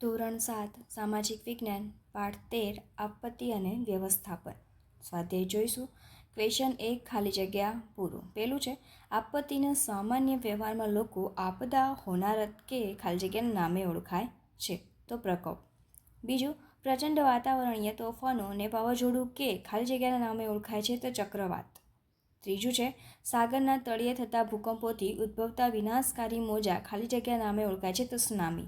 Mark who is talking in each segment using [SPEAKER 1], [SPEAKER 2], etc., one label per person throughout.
[SPEAKER 1] ધોરણ સાત, સામાજિક વિજ્ઞાન, પાઠ તેર, આપત્તિ અને વ્યવસ્થાપન. સ્વાધ્યાય જોઈશું. ક્વેશ્ચન એક, ખાલી જગ્યા પૂરું. પેલું છે, આપત્તિના સામાન્ય વ્યવહારમાં લોકો આપદા, હોનારત કે ખાલી જગ્યાના નામે ઓળખાય છે. તો પ્રકોપ. બીજું, પ્રચંડ વાતાવરણીય તોફાનો અને વાવાઝોડું કે ખાલી જગ્યાના નામે ઓળખાય છે તો ચક્રવાત. ત્રીજું છે, સાગરના તળિયે થતા ભૂકંપોથી ઉદ્ભવતા વિનાશકારી મોજા ખાલી જગ્યા નામે ઓળખાય છે તો સુનામી.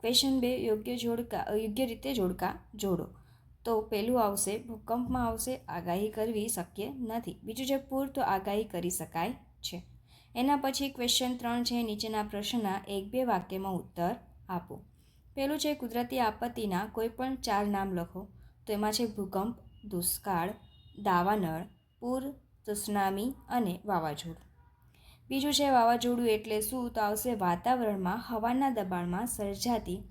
[SPEAKER 1] ક્વેશ્ચન બે, યોગ્ય જોડકા યોગ્ય રીતે જોડકા જોડો. તો પહેલું આવશે, ભૂકંપમાં આવશે, આગાહી કરવી શક્ય નથી. બીજું છે, પૂર તો આગાહી કરી શકાય છે. એના પછી ક્વેશ્ચન ત્રણ છે, નીચેના પ્રશ્નના એક બે વાક્યમાં ઉત્તર આપો. પહેલું છે, કુદરતી આપત્તિના કોઈ પણ ચાર નામ લખો. તો એમાં છે, ભૂકંપ, દુષ્કાળ, દાવાનળ, પૂર, સુનામી અને વાવાઝોડું. બીજું છે વાવાઝોડું એટલે શું? તો આવશે વાતાવરણમાં હવાના દબાણમાં સર્જાતી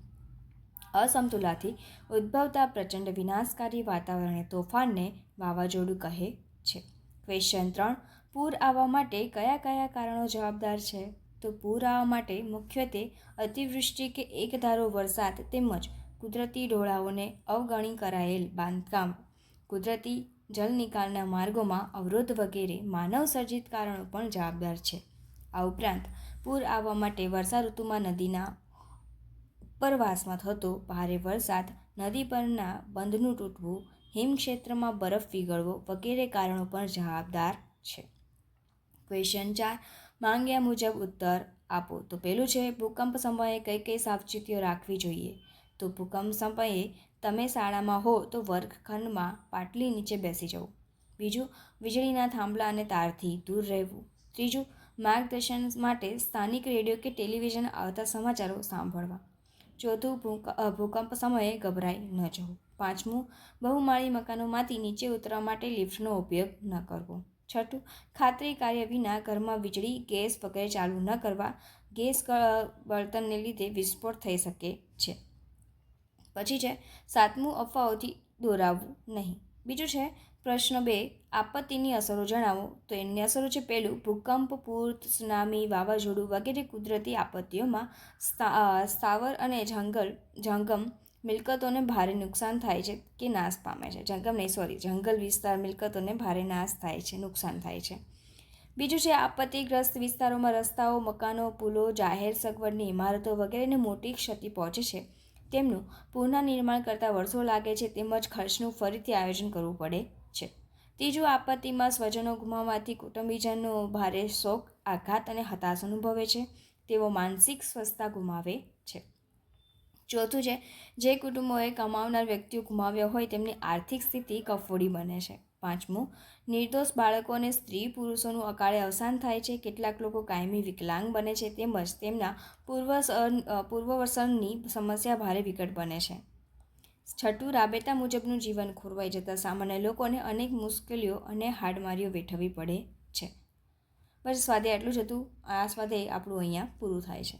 [SPEAKER 1] અસમતુલાથી ઉદ્ભવતા પ્રચંડ વિનાશકારી વાતાવરણીય તોફાનને વાવાઝોડું કહે છે. ક્વેશ્ચન ત્રણ, પૂર આવવા માટે કયા કયા કારણો જવાબદાર છે? તો પૂર આવવા માટે મુખ્યત્વે અતિવૃષ્ટિ કે એકધારો વરસાદ તેમજ કુદરતી ઢોળાવોને અવગણી કરાયેલ બાંધકામ. કુદરતી જલ નિકાલના માર્ગોમાં અવરોધ વગેરે માનવ સર્જિત કારણો પણ જવાબદાર છે. આ ઉપરાંત, પૂર આવવા માટે વર્ષા ઋતુમાં નદીના ઉપરવાસમાં થતો ભારે વરસાદ, નદી પરના બંધનું તૂટવું, હિમક્ષેત્રમાં બરફ પીગળવો વગેરે કારણો પણ જવાબદાર છે. ક્વેશ્ચન ચાર, માંગ્યા મુજબ ઉત્તર આપો. તો પહેલું છે, ભૂકંપ સમયે કઈ કઈ સાવચેતીઓ રાખવી જોઈએ? તો ભૂકંપ સમયે તમે શાળામાં હો તો વર્ગખંડમાં પાટલી નીચે બેસી જવું બીજું, વીજળીના થાંભલા અને તારથી દૂર રહેવું. ત્રીજું, માર્ગદર્શન માટે સ્થાનિક રેડિયો કે ટેલિવિઝન આવતા સમાચારો સાંભળવા. ચોથું ભૂકંપ સમયે ગભરાઈ ન જવું. પાંચમું, બહુમાળી મકાનોમાંથી નીચે ઉતરવા માટે લિફ્ટનો ઉપયોગ ન કરવો. છઠ્ઠું, ખાતરી કાર્ય વિના ઘરમાં વીજળી, ગેસ વગેરે ચાલુ ન કરવા. ગેસ બળતણને લીધે વિસ્ફોટ થઈ શકે છે. પછી છે, સાતમું અફવાઓથી દોરાવવું નહીં. બીજું છે, પ્રશ્ન બે, આપત્તિની અસરો જણાવો. તો એની અસરો છે પહેલું ભૂકંપ, પૂર સુનામી વાવાઝોડું વગેરે કુદરતી આપત્તિઓમાં સ્થાવર અને જંગલ, જંગમ મિલકતોને ભારે નુકસાન થાય છે કે નાશ પામે છે. જંગમ નહીં સોરી જંગલ વિસ્તાર મિલકતોને ભારે નાશ થાય છે, નુકસાન થાય છે. બીજું છે, આપત્તિગ્રસ્ત વિસ્તારોમાં રસ્તાઓ, મકાનો, પુલો, જાહેર સગવડની ઇમારતો વગેરેને મોટી ક્ષતિ પહોંચે છે. તેમનું પુનઃનિર્માણ કરતાં વર્ષો લાગે છે તેમજ ખર્ચનું ફરીથી આયોજન કરવું પડે છે. ત્રીજું, આપત્તિમાં સ્વજનો ગુમાવવાથી કુટુંબીજનો ભારે શોક, આઘાત અને હતાશ અનુભવે છે. તેઓ માનસિક સ્વસ્થતા ગુમાવે છે. ચોથું છે, જે કુટુંબોએ કમાવનાર વ્યક્તિઓ ગુમાવ્યા હોય તેમની આર્થિક સ્થિતિ કફોડી બને છે. પાંચમું, નિર્દોષ બાળકો અને સ્ત્રી પુરુષોનું અકાળે અવસાન થાય છે. કેટલાક લોકો કાયમી વિકલાંગ બને છે તેમજ તેમના પૂર્વ પૂર્વવસનની સમસ્યા ભારે વિકટ બને છે. છઠ્ઠું, રાબેતા મુજબનું જીવન ખોરવાઈ જતાં સામાન્ય લોકોને અનેક મુશ્કેલીઓ અને હાડમારીઓ વેઠવી પડે છે. બસ સ્વાધ્યાય એટલું જ હતું. આ સ્વાધ્યાય આપણું અહીંયા પૂરું થાય છે.